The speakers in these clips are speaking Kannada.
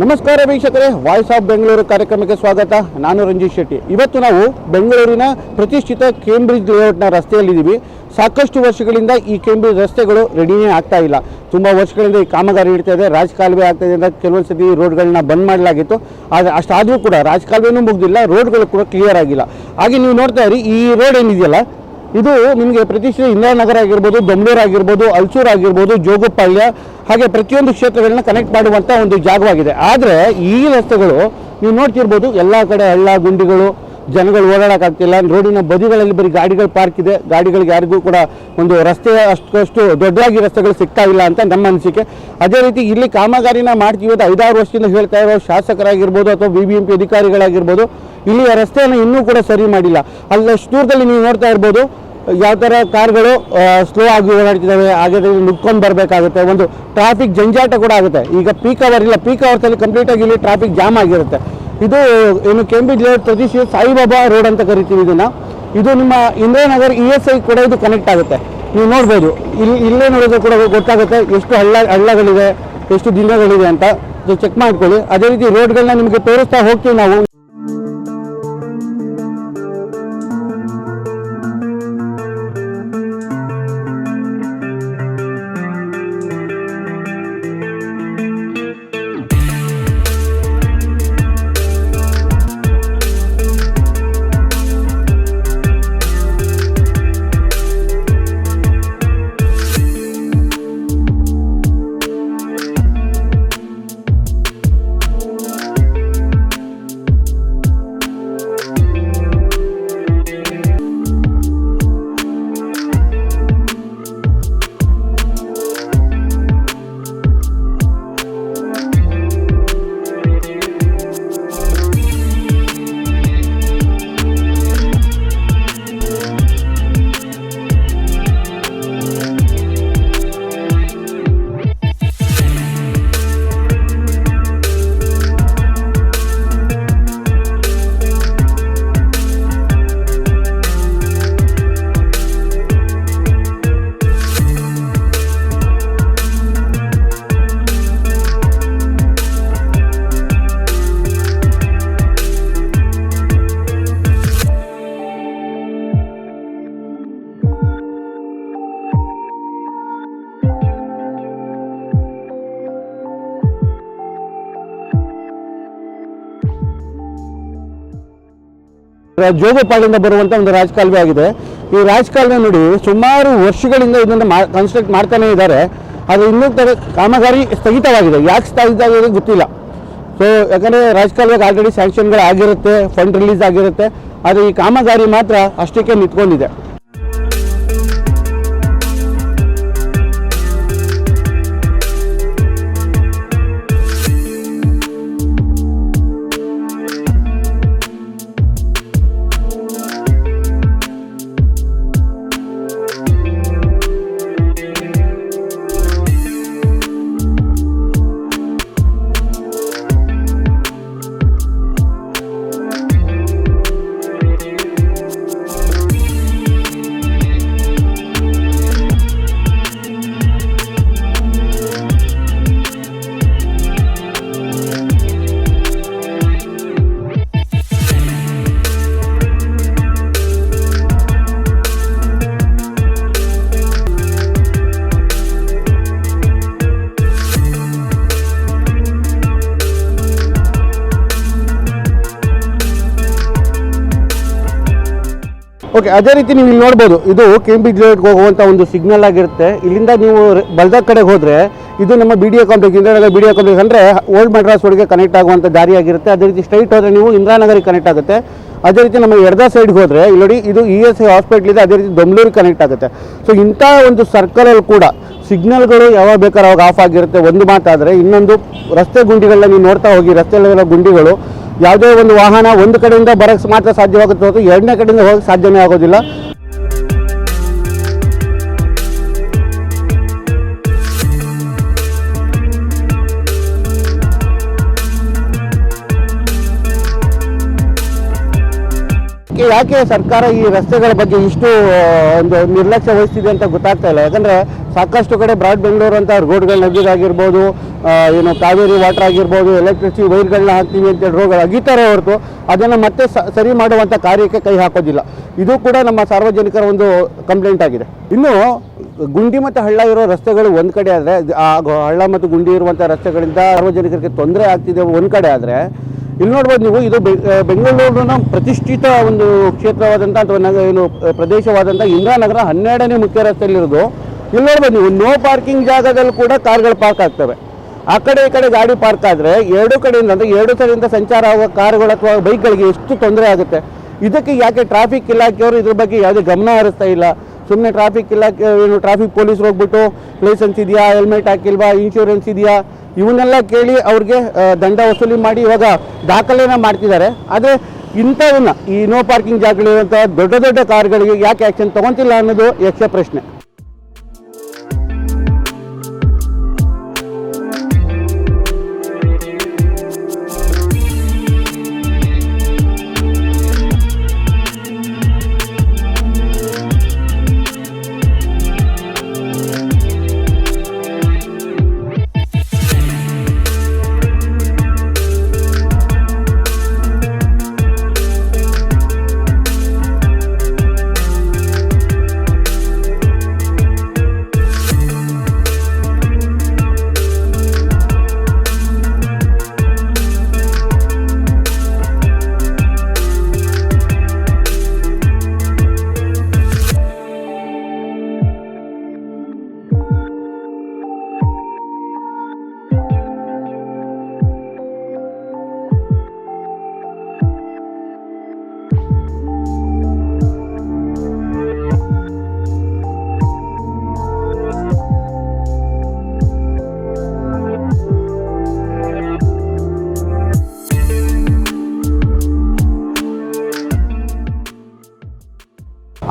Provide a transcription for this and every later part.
ನಮಸ್ಕಾರ ವೀಕ್ಷಕರೇ ವಾಯ್ಸ್ ಆಫ್ ಬೆಂಗಳೂರು ಕಾರ್ಯಕ್ರಮಕ್ಕೆ ಸ್ವಾಗತ. ನಾನು ರಂಜಿತ್ ಶೆಟ್ಟಿ. ಇವತ್ತು ನಾವು ಬೆಂಗಳೂರಿನ ಪ್ರತಿಷ್ಠಿತ ಕೇಂಬ್ರಿಡ್ಜ್ ಲೇಔಟ್ನ ರಸ್ತೆಯಲ್ಲಿದ್ದೀವಿ. ಸಾಕಷ್ಟು ವರ್ಷಗಳಿಂದ ಈ ಕೇಂಬ್ರಿಡ್ಜ್ ರಸ್ತೆಗಳು ರೆಡಿನೇ ಆಗ್ತಾ ಇಲ್ಲ. ತುಂಬ ವರ್ಷಗಳಿಂದ ಈ ಕಾಮಗಾರಿ ನಡೀತಾ ಇದೆ. ರಾಜಕಾಲುವೆ ಆಗ್ತಾ ಇದೆ ಅಂತ ಕೆಲವೊಂದು ಸತಿ ರೋಡ್ಗಳನ್ನ ಬಂದ್ ಮಾಡಲಾಗಿತ್ತು. ಆದರೆ ಅಷ್ಟಾದರೂ ಕೂಡ ರಾಜಕಾಲುವೆನೂ ಮುಗ್ದಿಲ್ಲ, ರೋಡ್ಗಳು ಕೂಡ ಕ್ಲಿಯರ್ ಆಗಿಲ್ಲ. ಹಾಗೆ ನೀವು ನೋಡ್ತಾ ಇರಿ, ಈ ರೋಡ್ ಏನಿದೆಯಲ್ಲ, ಇದು ನಿಮಗೆ ಪ್ರತಿಷ್ಠಿತ ಇಂದಿರಾನಗರ ಆಗಿರ್ಬೋದು, ಬೆಂಗಳೂರು ಆಗಿರ್ಬೋದು, ಅಲ್ಸೂರು ಆಗಿರ್ಬೋದು ಜೋಗುಪಾಳ್ಯ ಹಾಗೆ ಪ್ರತಿಯೊಂದು ಕ್ಷೇತ್ರಗಳನ್ನ ಕನೆಕ್ಟ್ ಮಾಡುವಂಥ ಒಂದು ಜಾಗವಾಗಿದೆ. ಆದರೆ ಈ ರಸ್ತೆಗಳು ನೀವು ನೋಡ್ತಿರ್ಬೋದು, ಎಲ್ಲ ಕಡೆ ಹಳ್ಳ, ಗುಂಡಿಗಳು, ಜನಗಳು ಓಡಾಡೋಕ್ಕಾಗ್ತಿಲ್ಲ ರೋಡಿನ ಬದಿಗಳಲ್ಲಿ ಬರೀ ಗಾಡಿಗಳು ಪಾರ್ಕ್ ಇದೆ. ಗಾಡಿಗಳಿಗೆ ಯಾರಿಗೂ ಕೂಡ ಒಂದು ರಸ್ತೆಯ ಅಷ್ಟಷ್ಟು ದೊಡ್ಡದಾಗಿ ರಸ್ತೆಗಳು ಸಿಗ್ತಾ ಇಲ್ಲ ಅಂತ ನಮ್ಮ ಅನಿಸಿಕೆ. ಅದೇ ರೀತಿ ಇಲ್ಲಿ ಕಾಮಗಾರಿನ ಮಾಡ್ತೀವಿ ಅಂತ ಐದಾರು ವರ್ಷದಿಂದ ಹೇಳ್ತಾ ಇರೋ ಶಾಸಕರಾಗಿರ್ಬೋದು ಅಥವಾ ಬಿ ಬಿ ಎಂ ಪಿ ಅಧಿಕಾರಿಗಳಾಗಿರ್ಬೋದು, ಇಲ್ಲಿಯ ರಸ್ತೆಯನ್ನು ಇನ್ನೂ ಕೂಡ ಸರಿ ಮಾಡಿಲ್ಲ. ಅಲ್ಲಷ್ಟು ದೂರದಲ್ಲಿ ನೀವು ನೋಡ್ತಾ ಇರ್ಬೋದು ಯಾವ ಥರ ಕಾರ್ಗಳು ಸ್ಲೋ ಆಗಿ ಓಡಾಡ್ತಿದ್ದಾವೆ, ಹಾಗೆ ನುಗ್ಕೊಂಡು ಬರಬೇಕಾಗುತ್ತೆ. ಒಂದು ಟ್ರಾಫಿಕ್ ಜಂಜಾಟ ಕೂಡ ಆಗುತ್ತೆ. ಈಗ ಪೀಕ್ ಅವರ್ ಇಲ್ಲ ಪೀಕ್ ಅವರ್ಸಲ್ಲಿ ಕಂಪ್ಲೀಟಾಗಿ ಇಲ್ಲಿ ಟ್ರಾಫಿಕ್ ಜಾಮ್ ಆಗಿರುತ್ತೆ. ಇದು, ಏನು ಕೇಂಬ್ರಿಡ್ಜ್ ಲೇಔಟ್ ಪ್ರದೇಶ ಸಾಯಿಬಾಬಾ ರೋಡ್ ಅಂತ ಕರಿತೀವಿ ಇದನ್ನು. ಇದು ನಿಮ್ಮ ಇಂದಿರಾನಗರ್ ಇ ಎಸ್ ಐ ಕೂಡ ಇದು ಕನೆಕ್ಟ್ ಆಗುತ್ತೆ. ನೀವು ನೋಡ್ಬೋದು. ಇಲ್ಲಿ, ಇಲ್ಲೇ ನೋಡಿದ್ರೆ ಕೂಡ ಗೊತ್ತಾಗುತ್ತೆ ಎಷ್ಟು ಹಳ್ಳ, ಹಳ್ಳಗಳಿವೆ, ಎಷ್ಟು ದಿನಗಳಿದೆ ಅಂತ. ಚೆಕ್ ಮಾಡ್ಕೊಳ್ಳಿ. ಅದೇ ರೀತಿ ರೋಡ್ಗಳನ್ನ ನಿಮಗೆ ತೋರಿಸ್ತಾ ಹೋಗ್ತೀವಿ ನಾವು. ಜೋಗಪಾಳಿಂದ ಬರುವಂಥ ಒಂದು ರಾಜಕಾಲುವೆ ಆಗಿದೆ. ಈ ರಾಜಕಾಲುವೆ ನೋಡಿ ಸುಮಾರು ವರ್ಷಗಳಿಂದ ಇದನ್ನು ಕನ್ಸ್ಟ್ರಕ್ಟ್ ಮಾಡ್ತಾನೆ ಇದ್ದಾರೆ. ಅದು ಇನ್ನೂ ತರ ಕಾಮಗಾರಿ ಸ್ಥಗಿತವಾಗಿದೆ. ಯಾಕೆ ಸ್ಥಗಿತ ಆಗಿದೆ ಗೊತ್ತಿಲ್ಲ. ಸೊ ಯಾಕಂದರೆ ರಾಜಕಾಲುವೆಗೆ ಆಲ್ರೆಡಿ ಸ್ಯಾಂಕ್ಷನ್ಗಳು ಆಗಿರುತ್ತೆ ಫಂಡ್ ರಿಲೀಸ್ ಆಗಿರುತ್ತೆ. ಆದರೆ ಈ ಕಾಮಗಾರಿ ಮಾತ್ರ ಅಷ್ಟಕ್ಕೆ ನಿಂತ್ಕೊಂಡಿದೆ. ಓಕೆ, ಅದೇ ರೀತಿ ನೀವು ಇಲ್ಲಿ ನೋಡ್ಬೋದು, ಇದು ಕೇಂಬ್ರಿಡ್ಜ್ ಲೇಔಟ್ಗೆ ಹೋಗುವಂಥ ಒಂದು ಸಿಗ್ನಲ್ ಆಗಿರುತ್ತೆ. ಇಲ್ಲಿಂದ ನೀವು ಬಲ್ದ ಕಡೆಗೆ ಹೋದರೆ, ಇದು ನಮ್ಮ B D A complex Indiranagar B D A complex ಅಂದರೆ ಓಲ್ಡ್ ಮಡ್ರಾಸ್ ರೋಡ್ಗೆ ಕನೆಕ್ಟ್ ಆಗುವಂಥ ದಾರಿ ಆಗಿರುತ್ತೆ. ಅದೇ ರೀತಿ ಸ್ಟ್ರೈಟ್ ಹೋದರೆ ನೀವು ಇಂದಿರಾನಗರಿಗೆ ಕನೆಕ್ಟ್ ಆಗುತ್ತೆ. ಅದೇ ರೀತಿ ನಮ್ಮ ಎಡದ ಸೈಡ್ಗೆ ಹೋದರೆ, ಇಲ್ಲಿ ನೋಡಿ ಇದು ಇ ಎಸ್ ಐ ಹಾಸ್ಪಿಟ್ಲ್ ಇದೆ, ಅದೇ ರೀತಿ ಬೆಂಗಳೂರಿಗೆ ಕನೆಕ್ಟ್ ಆಗುತ್ತೆ. ಸೊ ಇಂಥ ಒಂದು ಸರ್ಕಲಲ್ಲಿ ಕೂಡ ಸಿಗ್ನಲ್ಗಳು ಯಾವಾಗ ಬೇಕಾದ್ರೆ ಅವಾಗ ಆಫ್ ಆಗಿರುತ್ತೆ. ಒಂದು ಮಾತಾದರೆ, ಇನ್ನೊಂದು ರಸ್ತೆ ಗುಂಡಿಗಳನ್ನ ನೀವು ನೋಡ್ತಾ ಹೋಗಿ ರಸ್ತೆಯಲ್ಲಿರೋ ಗುಂಡಿಗಳು ಯಾವುದೇ ಒಂದು ವಾಹನ ಒಂದು ಕಡೆಯಿಂದ ಬರೋಕ್ಕೆ ಮಾತ್ರ ಸಾಧ್ಯವಾಗುತ್ತೆ ಹೊರತು ಎರಡನೇ ಕಡೆಯಿಂದ ಹೋಗಕ್ಕೆ ಸಾಧ್ಯವೇ ಆಗೋದಿಲ್ಲ. ಯಾಕೆ ಸರ್ಕಾರ ಈ ರಸ್ತೆಗಳ ಬಗ್ಗೆ ಇಷ್ಟು ಒಂದು ನಿರ್ಲಕ್ಷ್ಯ ವಹಿಸ್ತಿದೆ ಅಂತ ಗೊತ್ತಾಗ್ತಾ ಇಲ್ಲ. ಯಾಕಂದ್ರೆ ಸಾಕಷ್ಟು ಕಡೆ ಬ್ರಾಡ್ ಬೆಂಗಳೂರು ಅಂತ ರೋಡ್ಗಳು ನಗ್ಗಿದಾಗಿರ್ಬೋದು ಆ, ಏನು ಕಾವೇರಿ ವಾಟರ್ ಆಗಿರ್ಬೋದು ಎಲೆಕ್ಟ್ರಿಸಿಟಿ ವೈರ್ಗಳನ್ನ ಹಾಕ್ತೀವಿ ಅಂತೇಳಿ ರೋಗ ಅಗಿತಾರೆ ಹೊರತು, ಅದನ್ನು ಮತ್ತೆ ಸರಿ ಮಾಡುವಂಥ ಕಾರ್ಯಕ್ಕೆ ಕೈ ಹಾಕೋದಿಲ್ಲ. ಇದು ಕೂಡ ನಮ್ಮ ಸಾರ್ವಜನಿಕರ ಒಂದು ಕಂಪ್ಲೇಂಟ್ ಆಗಿದೆ. ಇನ್ನು ಗುಂಡಿ ಮತ್ತು ಹಳ್ಳ ಇರೋ ರಸ್ತೆಗಳು ಒಂದು ಕಡೆ ಆದರೆ, ಆ ಹಳ್ಳ ಮತ್ತು ಗುಂಡಿ ಇರುವಂಥ ರಸ್ತೆಗಳಿಂದ ಸಾರ್ವಜನಿಕರಿಗೆ ತೊಂದರೆ ಆಗ್ತಿದೆ ಒಂದು ಕಡೆ ಆದರೆ, ಇಲ್ಲಿ ನೋಡ್ಬೋದು ನೀವು, ಇದು ಬೆಂಗಳೂರಿನ ಪ್ರತಿಷ್ಠಿತ ಒಂದು ಕ್ಷೇತ್ರವಾದಂಥ ಅಥವಾ ಏನು ಪ್ರದೇಶವಾದಂಥ ಇಂದಿರಾನಗರ ಹನ್ನೆರಡನೇ ಮುಖ್ಯ ರಸ್ತೆಯಲ್ಲಿರೋದು. ಇಲ್ಲಿ ನೋಡ್ಬೋದು ನೀವು ನೋ ಪಾರ್ಕಿಂಗ್ ಜಾಗದಲ್ಲಿ ಕೂಡ ಕಾರ್ಗಳು ಪಾರ್ಕ್ ಆಗ್ತವೆ. ಆ ಕಡೆ ಈ ಕಡೆ ಗಾಡಿ ಪಾರ್ಕ್ ಆದರೆ ಎರಡು ಕಡೆಯಿಂದ ಅಂದರೆ ಎರಡು ಕಡೆಯಿಂದ ಸಂಚಾರ ಆಗುವ ಕಾರುಗಳು ಅಥವಾ ಬೈಕ್ಗಳಿಗೆ ಎಷ್ಟು ತೊಂದರೆ ಆಗುತ್ತೆ. ಇದಕ್ಕೆ ಯಾಕೆ ಟ್ರಾಫಿಕ್ ಇಲಾಖೆಯವರು ಇದ್ರ ಬಗ್ಗೆ ಯಾವುದೇ ಗಮನ ಹರಿಸ್ತಾ ಇಲ್ಲ. ಸುಮ್ಮನೆ ಟ್ರಾಫಿಕ್ ಇಲಾಖೆ ಏನು ಟ್ರಾಫಿಕ್ ಪೊಲೀಸರು ಹೋಗ್ಬಿಟ್ಟು ಲೈಸೆನ್ಸ್ ಇದೆಯಾ ಹೆಲ್ಮೆಟ್ ಹಾಕಿಲ್ವಾ ಇನ್ಶೂರೆನ್ಸ್ ಇದೆಯಾ, ಇವನ್ನೆಲ್ಲ ಕೇಳಿ ಅವ್ರಿಗೆ ದಂಡ ವಸೂಲಿ ಮಾಡಿ ಇವಾಗ ದಾಖಲೆನ ಮಾಡ್ತಿದ್ದಾರೆ. ಆದರೆ ಇಂಥವನ್ನ ಈ ನೋ ಪಾರ್ಕಿಂಗ್ ಜಾಗಗಳಿರುವಂಥ ದೊಡ್ಡ ದೊಡ್ಡ ಕಾರ್ಗಳಿಗೆ ಯಾಕೆ ಆ್ಯಕ್ಷನ್ ತೊಗೊತಿಲ್ಲ ಅನ್ನೋದು ಯಕ್ಷ ಪ್ರಶ್ನೆ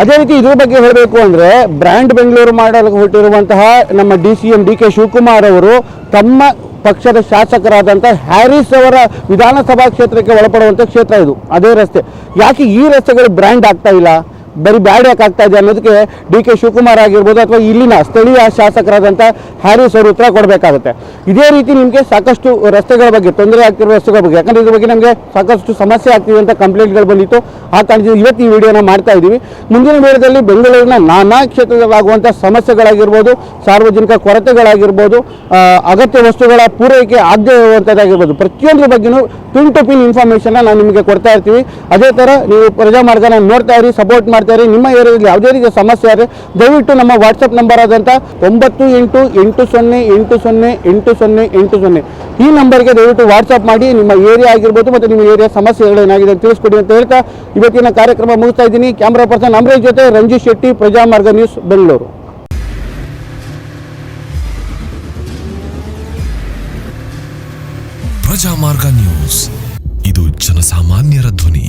ಅದೇ ರೀತಿ ಇದ್ರ ಬಗ್ಗೆ ಹೇಳಬೇಕು ಅಂದ್ರೆ ಬ್ರ್ಯಾಂಡ್ ಬೆಂಗಳೂರು ಮಾಡಲು ಹೊರಟಿರುವಂತಹ ನಮ್ಮ D C M D K Shivakumar ಅವರು ತಮ್ಮ ಪಕ್ಷದ ಶಾಸಕರಾದಂಥ ಹ್ಯಾರಿಸ್ ಅವರ ವಿಧಾನಸಭಾ ಕ್ಷೇತ್ರಕ್ಕೆ ಒಳಪಡುವಂಥ ಕ್ಷೇತ್ರ ಇದು. ಅದೇ ರಸ್ತೆ. ಯಾಕೆ ಈ ರಸ್ತೆಗಳು ಬ್ರ್ಯಾಂಡ್ ಆಗ್ತಾ ಇಲ್ಲ? ಬರೀ ಬ್ಯಾಡ್ ಯಾಕಾಗ್ತಾ ಇದೆ ಅನ್ನೋದಕ್ಕೆ ಡಿ ಕೆ ಶಿವಕುಮಾರ್ ಆಗಿರ್ಬೋದು ಅಥವಾ ಇಲ್ಲಿನ ಸ್ಥಳೀಯ ಶಾಸಕರಾದಂಥ ಹ್ಯಾರಿಸ್ ಅವರು ಉತ್ತರ ಕೊಡಬೇಕಾಗುತ್ತೆ. ಇದೇ ರೀತಿ ನಿಮಗೆ ಸಾಕಷ್ಟು ರಸ್ತೆಗಳ ಬಗ್ಗೆ ತೊಂದರೆ ಆಗ್ತಿರುವ ರಸ್ತೆಗಳ ಬಗ್ಗೆ, ಯಾಕಂದರೆ ಇದ್ರ ಬಗ್ಗೆ ನಮಗೆ ಸಾಕಷ್ಟು ಸಮಸ್ಯೆ ಆಗ್ತಿದೆ ಅಂತ ಕಂಪ್ಲೇಂಟ್ಗಳು ಬಂದಿತ್ತು. ಆ ಕಾರಣದಿಂದ ಇವತ್ತು ಈ ವಿಡಿಯೋನ ಮಾಡ್ತಾ ಇದ್ದೀವಿ. ಮುಂದಿನ ವಿಡಿಯೋದಲ್ಲಿ ಬೆಂಗಳೂರಿನ ನಾನಾ ಕ್ಷೇತ್ರದಲ್ಲಾಗುವಂಥ ಸಮಸ್ಯೆಗಳಾಗಿರ್ಬೋದು, ಸಾರ್ವಜನಿಕ ಕೊರತೆಗಳಾಗಿರ್ಬೋದು ಅಗತ್ಯ ವಸ್ತುಗಳ ಪೂರೈಕೆ ಆಗದೆ ಇರುವಂಥದ್ದಾಗಿರ್ಬೋದು ಪ್ರತಿಯೊಂದ್ರ ಬಗ್ಗೆನೂ ಪಿನ್ ಟು ಪಿನ್ ಇನ್ಫಾರ್ಮೇಷನ್ನ ನಾವು ನಿಮಗೆ ಕೊಡ್ತಾ ಇರ್ತೀವಿ. ಅದೇ ಥರ ನೀವು ಪ್ರಜಾ ಮಾರ್ಗನ ನೋಡ್ತಾ ಇರಿ ಸಪೋರ್ಟ್ ಮಾಡ್ತಾ ಇರಿ. ನಿಮ್ಮ ಏರಿಯಾದಲ್ಲಿ ಯಾವುದೇ ರೀತಿಯ ಸಮಸ್ಯೆ ಆದರೆ ದಯವಿಟ್ಟು ನಮ್ಮ ವಾಟ್ಸಪ್ ನಂಬರ್ ಆದಂಥ ಒಂಬತ್ತು ಎಂಟು ಎಂಟು ಸೊನ್ನೆ ಎಂಟು ಸೊನ್ನೆ ಎಂಟು ಸೊನ್ನೆ ಎಂಟು ಸೊನ್ನೆ. ಈ ನಂಬರ್ಗೆ ದಯವಿಟ್ಟು ವಾಟ್ಸಪ್ ಮಾಡಿ. ನಿಮ್ಮ ಏರಿಯಾ ಆಗಿರ್ಬೋದು ಮತ್ತು ನಿಮ್ಮ ಏರಿಯಾ ಸಮಸ್ಯೆಗಳು ಏನಾಗಿದೆ ಅಂತ ತಿಳಿಸ್ಕೊಡಿ ಅಂತ ಹೇಳ್ತಾ ಇವತ್ತಿನ ಕಾರ್ಯಕ್ರಮ ಮುಗಿಸ್ತಾ ಇದ್ದೀನಿ. ಕ್ಯಾಮ್ರಾ ಪರ್ಸನ್ ಅಮರೇಶ್ ಜೊತೆ ರಂಜಿತ್ ಶೆಟ್ಟಿ, ಪ್ರಜಾಮಾರ್ಗ ನ್ಯೂಸ್, ಬೆಂಗಳೂರು. ಪ್ರಜಾಮಾರ್ಗ ನ್ಯೂಸ್. ಇದು ಜನಸಾಮಾನ್ಯರ ಧ್ವನಿ.